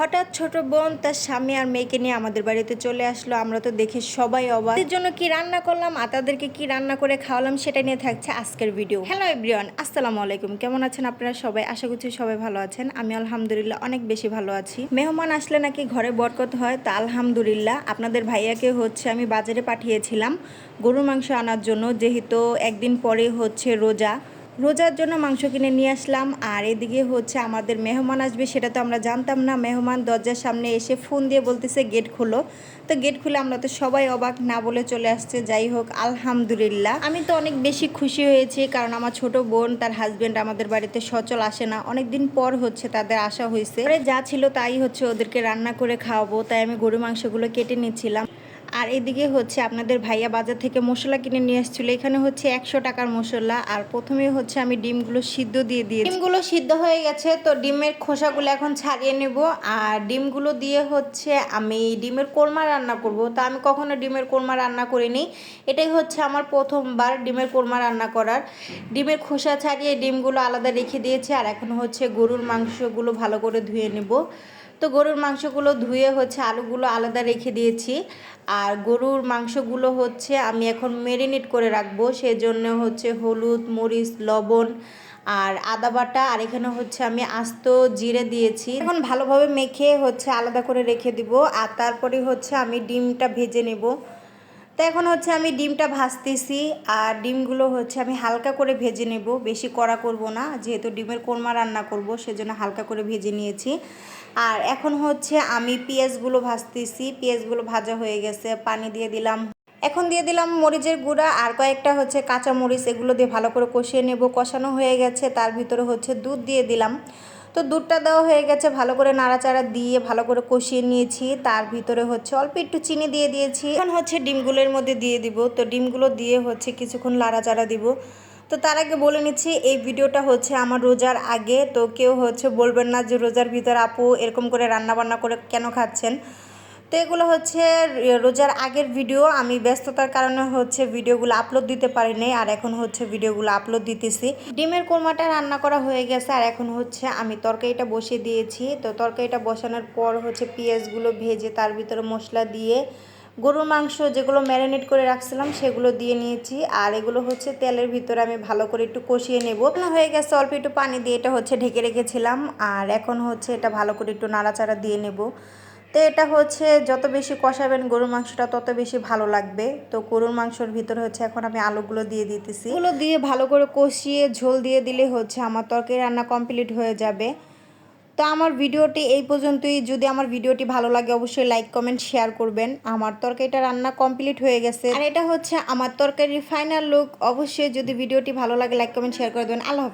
হঠাৎ ছোট বোন তার স্বামী আর মেয়েকে নিয়ে আমাদের বাড়িতে চলে আসলো। আমরা তো দেখে সবাই অবাক। এর জন্য কি রান্না করলাম আর তাদেরকে কি রান্না করে খাওয়ালাম সেটা নিয়ে থাকছে আজকের ভিডিও হ্যালো এভরিওয়ান আসসালামু আলাইকুম। কেমন আছেন আপনারা সবাই? আশা করছি সবাই ভালো আছেন। আমি আলহামদুলিল্লাহ অনেক বেশি ভালো আছি। মেহমান আসলে নাকি ঘরে বরকত হয়? তা আলহামদুলিল্লাহ। আপনাদের ভাইয়াকে হচ্ছে আমি বাজারে পাঠিয়েছিলাম গরুর মাংস আনার জন্য। যেহেতু একদিন পরে হচ্ছে রোজা। রোজার জন্য মাংস কিনে নিয়ে আসলাম। আর এদিকে হচ্ছে আমাদের মেহমান আসবে, সেটা তো আমরা জানতাম না। মেহমান দরজার সামনে এসে ফোন দিয়ে বলতেছে, গেট খোলো। তো গেট খুলে আমরা তো সবাই অবাক না বলে চলে আসছে। যাই হোক, আলহামদুলিল্লাহ। আমি তো অনেক বেশি খুশি হয়েছি, কারণ আমার ছোট বোন, তার হাজবেন্ড আমাদের বাড়িতে সচল আসে না। অনেক দিন পর হচ্ছে তাদের আসা হয়েছে। যা ছিল তাই হচ্ছে ওদেরকে রান্না করে খাওয়াবো। তাই আমি গরু মাংসগুলো কেটে নিচ্ছিলাম। আর এদিকে হচ্ছে আপনাদের ভাইয়া বাজার থেকে মশলা কিনে নিয়ে এসেছিল এখানে হচ্ছে একশো টাকার মশলা। আর প্রথমে হচ্ছে আমি ডিমগুলো সিদ্ধ দিয়ে দিই ডিমগুলো সিদ্ধ হয়ে গেছে, তো ডিমের খোসাগুলো এখন ছাড়িয়ে নেব। আর ডিমগুলো দিয়ে হচ্ছে আমি ডিমের কোরমা রান্না করব। তা আমি কখনো ডিমের কোরমা রান্না করিনি। এটাই হচ্ছে আমার প্রথমবার ডিমের কোরমা রান্না করার। ডিমের খোসা ছাড়িয়ে ডিমগুলো আলাদা রেখে দিয়েছি। আর এখন হচ্ছে গরুর মাংসগুলো ভালো করে ধুয়ে নেব। তো গরুর মাংসগুলো ধুয়ে হচ্ছে আলুগুলো আলাদা রেখে দিয়েছি। আর গরুর মাংসগুলো হচ্ছে আমি এখন মেরিনেট করে রাখব, সেজন্য হচ্ছে হলুদ, মরিচ, লবণ আর আদা বাটা, আর এখানে হচ্ছে আমি আস্ত জিরে দিয়েছি। এখন ভালোভাবে মেখে হচ্ছে আলাদা করে রেখে দিব, আর তারপরে হচ্ছে আমি ডিমটা ভেজে নেব। তো এখন হচ্ছে আমি ডিমটা ভাজতেছি আর ডিমগুলো হচ্ছে আমি হালকা করে ভেজে নেব। বেশি কড়া করব না, যেহেতু ডিমের কোরমা রান্না করব, সেজন্য হালকা করে ভেজে নিয়েছি। আর এখন হচ্ছে আমি পেঁয়াজগুলো ভাজতেছি, পেঁয়াজগুলো ভাজা হয়ে গেছে, পানি দিয়ে দিলাম। এখন দিয়ে দিলাম মরিচের গুঁড়া আর কয়েকটা হচ্ছে কাঁচা মরিচ এগুলো দিয়ে ভালো করে কষিয়ে নেব। কষানো হয়ে গেছে, তার ভিতরে হচ্ছে দুধ দিয়ে দিলাম। তো দুধটা দেওয়া হয়ে গেছে, ভালো করে নাড়াচাড়া দিয়ে ভালো করে কষিয়ে নিয়েছি। তার ভিতরে হচ্ছে অল্প একটু চিনি দিয়ে দিয়েছি। এখন হচ্ছে ডিমগুলোর মধ্যে দিয়ে দিব। তো ডিমগুলো দিয়ে হচ্ছে কিছুক্ষণ নাড়াচাড়া দিব। তো তার আগে বলে নিচ্ছি, এই ভিডিওটা হচ্ছে আমার রোজার আগে। তো কেউ হচ্ছে বলবেন না যে রোজার ভিতরে আপু এরকম করে রান্না বান্না করে কেন খাচ্ছেন? তো এগুলো হচ্ছে রোজার আগের ভিডিও আমি ব্যস্ততার কারণে হচ্ছে ভিডিওগুলো আপলোড দিতে পারিনি আর এখন হচ্ছে ভিডিওগুলো আপলোড দিতেছি। ডিমের কোরমাটা রান্না করা হয়ে গেছে, আর এখন হচ্ছে আমি তরকারিটা বসিয়ে দিয়েছি। তো তরকারিটা বসানোর পর হচ্ছে পেঁয়াজগুলো ভেজে তার ভিতরে মশলা দিয়ে গরুর মাংস যেগুলো ম্যারিনেট করে রাখছিলাম, সেগুলো দিয়ে নিয়েছি। আর এগুলো হচ্ছে তেলের ভিতরে আমি ভালো করে একটু কষিয়ে নেব। হয়ে গেছে, অল্প একটু পানি দিয়ে এটা হচ্ছে ঢেকে রেখেছিলাম। আর এখন হচ্ছে এটা ভালো করে একটু নাড়াচাড়া দিয়ে নেব। তো এটা হচ্ছে যত বেশি কষাবেন গরুর মাংসটা, তত বেশি ভালো লাগবে। তো গরুর মাংসর ভিতরে হচ্ছে এখন আমি আলুগুলো দিয়ে দিতেছি। এগুলো দিয়ে ভালো করে কষিয়ে ঝোল দিয়ে দিলে হচ্ছে আমার তরকারি রান্না কমপ্লিট হয়ে যাবে। তো আমার ভিডিওটি এই পর্যন্তই। যদি আমার ভিডিওটি ভালো লাগে অবশ্যই লাইক কমেন্ট শেয়ার করবেন। আমার তরকারিটা রান্না কমপ্লিট হয়ে গেছে। আর এটা হচ্ছে আমার তরকারির ফাইনাল লুক অবশ্যই যদি ভিডিওটি ভালো লাগে লাইক কমেন্ট শেয়ার করে দেবেন। আল্লাহ।